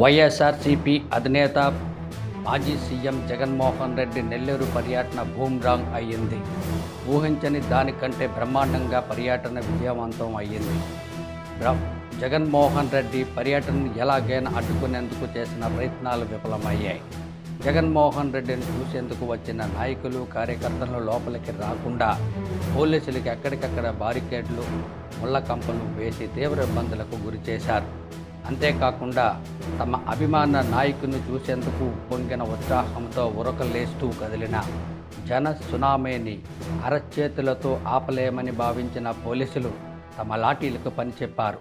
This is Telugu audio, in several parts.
వైఎస్ఆర్సీపీ అధినేత మాజీ సీఎం జగన్మోహన్ రెడ్డి నెల్లూరు పర్యటన బూమ్రాంగ్ అయ్యింది. ఊహించని దానికంటే బ్రహ్మాండంగా పర్యటన విజయవంతం అయ్యింది. జగన్మోహన్ రెడ్డి పర్యటనను ఎలాగైనా అడ్డుకునేందుకు చేసిన ప్రయత్నాలు విఫలమయ్యాయి. జగన్మోహన్ రెడ్డిని చూసేందుకు వచ్చిన నాయకులు కార్యకర్తలు లోపలికి రాకుండా పోలీసులకి ఎక్కడికక్కడ బారికేడ్లు ముళ్ళ కంపలు వేసి తీవ్ర ఇబ్బందులకు గురి చేశారు అంతేకాకుండా తమ అభిమాన నాయకుని చూసేందుకు పొంగిన ఉత్సాహంతో ఉరకలేస్తూ కదిలిన జన సునామీని అరచేతులతో ఆపలేమని భావించిన పోలీసులు తమ లాఠీలకు పనిచెప్పారు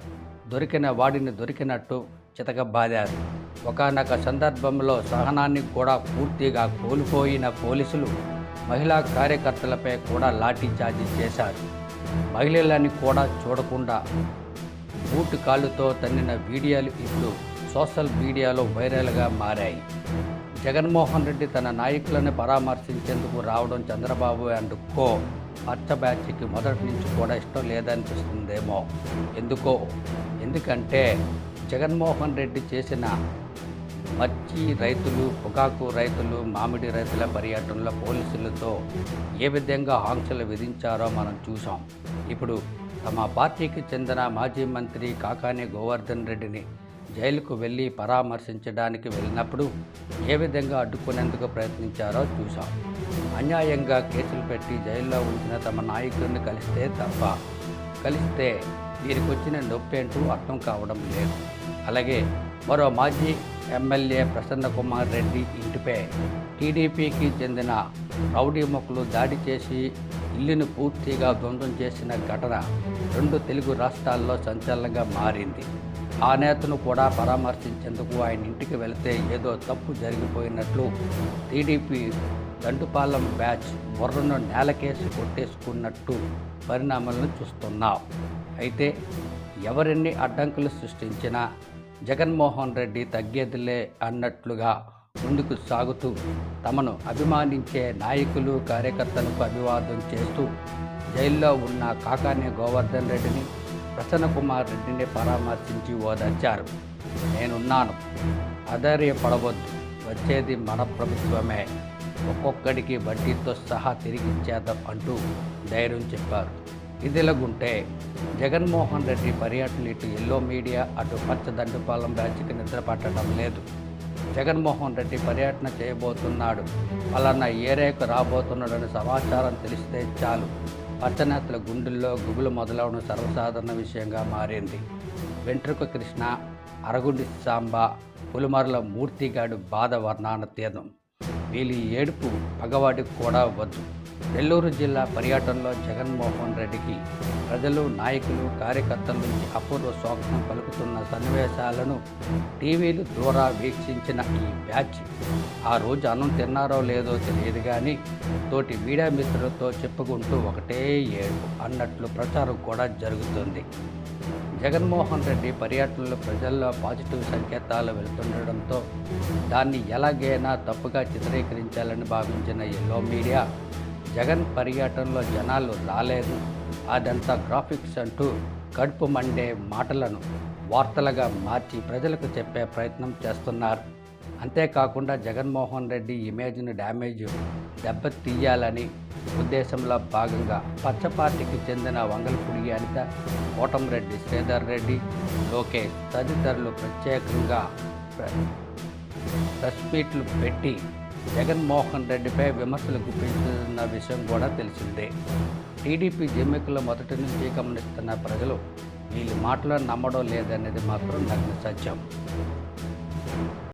దొరికిన వాడిని దొరికినట్టు చితకబాదారు. ఒకనొక సందర్భంలో సహనాన్ని కూడా పూర్తిగా కోల్పోయిన పోలీసులు మహిళా కార్యకర్తలపై కూడా లాఠీ చార్జీ చేశారు. మహిళలని కూడా చూడకుండా బూటు కాళ్ళుతో తన్నిన వీడియోలు ఇప్పుడు సోషల్ మీడియాలో వైరల్గా మారాయి. జగన్మోహన్ రెడ్డి తన నాయకులను పరామర్శించేందుకు రావడం చంద్రబాబు అండ్ కో పచ్చ బ్యాచ్కి మొదటి నుంచి కూడా ఇష్టం లేదనిపిస్తుందేమో. ఎందుకో? ఎందుకంటే జగన్మోహన్ రెడ్డి చేసిన మర్చి రైతులు పొగాకు రైతులు మామిడి రైతుల పర్యటనలో పోలీసులతో ఏ విధంగా ఆంక్షలు విధించారో మనం చూసాం ఇప్పుడు తమ పార్టీకి చెందిన మాజీ మంత్రి కాకాని గోవర్ధన్ రెడ్డిని జైలుకు వెళ్ళి పరామర్శించడానికి వెళ్ళినప్పుడు ఏ విధంగా అడ్డుకునేందుకు ప్రయత్నించారో చూశాం. అన్యాయంగా కేసులు పెట్టి జైల్లో ఉంచిన తమ నాయకుడిని కలిస్తే తప్ప కలిస్తే వీరికి వచ్చిన నొప్పేంటూ అర్థం కావడం లేదు. అలాగే మరో మాజీ ఎమ్మెల్యే ప్రసన్న కుమార్ రెడ్డి ఇంటిపై టీడీపీకి చెందిన రౌడీ మొక్కలు దాడి చేసి ఇల్లును పూర్తిగా ధ్వంసం చేసిన ఘటన రెండు తెలుగు రాష్ట్రాల్లో సంచలనంగా మారింది. ఆ నేతను కూడా పరామర్శించేందుకు ఆయన ఇంటికి వెళితే ఏదో తప్పు జరిగిపోయినట్లు టీడీపీ దండుపాలెం బ్యాచ్ బుర్రను నేలకేసి కొట్టేసుకున్నట్టు పరిణామాలను చూస్తున్నాం. అయితే ఎవరిన్ని అడ్డంకులు సృష్టించినా జగన్మోహన్ రెడ్డి తగ్గేదిలే అన్నట్లుగా ముందుకు సాగుతూ తమను అభిమానించే నాయకులు కార్యకర్తలకు అభివాదం చేస్తూ జైల్లో ఉన్న కాకాని గోవర్ధన్ రెడ్డిని ప్రసన్న కుమార్ రెడ్డిని పరామర్శించి ఓదార్చారు. నేనున్నాను. అధైర్యపడవద్దు. వచ్చేది మన ప్రభుత్వమే. ఒక్కొక్కడికి వడ్డీతో సహా తిరిగిచ్చేద్దాం అంటూ ధైర్యం చెప్పారు. ఇదిలాగుంటే జగన్మోహన్ రెడ్డి పర్యటన ఇటు ఎల్లో మీడియా అటు పచ్చ దండుపాలెం బ్యాచ్కి నిద్ర పట్టడం లేదు. జగన్మోహన్ రెడ్డి పర్యటన చేయబోతున్నాడు. పలానా ఏరియాకు రాబోతున్నాడని సమాచారం తెలిస్తే చాలు. పచ్చనేతల గుండెల్లో గుబులు మొదలవడం సర్వసాధారణ విషయంగా మారింది. వెంట్రుక కృష్ణ అరగుండి సాంబ పులిమరల మూర్తిగాడు బాధ వర్ణాన తీరం వీళ్ళ ఏడుపు పగవాడికి కూడా వద్దు. నెల్లూరు జిల్లా పర్యటనలో జగన్మోహన్ రెడ్డికి ప్రజలు నాయకులు కార్యకర్తల నుంచి అపూర్వ స్వాగతం పలుకుతున్న సన్నివేశాలను టీవీలు ద్వారా వీక్షించిన ఈ బ్యాచ్ ఆ రోజు అన్నం తిన్నారో లేదో తెలియదు కానీ తోటి మీడియా మిత్రులతో చెప్పుకుంటూ ఒకటే ఏడు అన్నట్లు ప్రచారం కూడా జరుగుతుంది. జగన్మోహన్ రెడ్డి పర్యటనలో ప్రజల్లో పాజిటివ్ సంకేతాలు వెళ్తుండడంతో దాన్ని ఎలాగైనా తప్పుగా చిత్రీకరించాలని భావించిన ఎల్లో మీడియా జగన్ పర్యటనలో జనాలు రాలేదు. అదంతా గ్రాఫిక్స్ అంటూ కడుపు మండే మాటలను వార్తలుగా మార్చి ప్రజలకు చెప్పే ప్రయత్నం చేస్తున్నారు. అంతేకాకుండా జగన్మోహన్ రెడ్డి ఇమేజ్ను డ్యామేజ్ దెబ్బతీయాలని ఉద్దేశంలో భాగంగా పచ్చ పార్టీకి చెందిన వంగలపూడి అనిత కోటంరెడ్డి శ్రీధర్ రెడ్డి లోకేష్ తదితరులు ప్రత్యేకంగా ప్రెస్ మీట్లు పెట్టి జగన్మోహన్ రెడ్డిపై విమర్శలు గుప్పించుతున్న విషయం కూడా తెలిసిందే. టీడీపీ జిమ్మికుల మొదటి నుంచి గమనిస్తున్న ప్రజలు వీళ్ళు మాటలను నమ్మడం లేదనేది మాత్రం నగ్న సత్యం.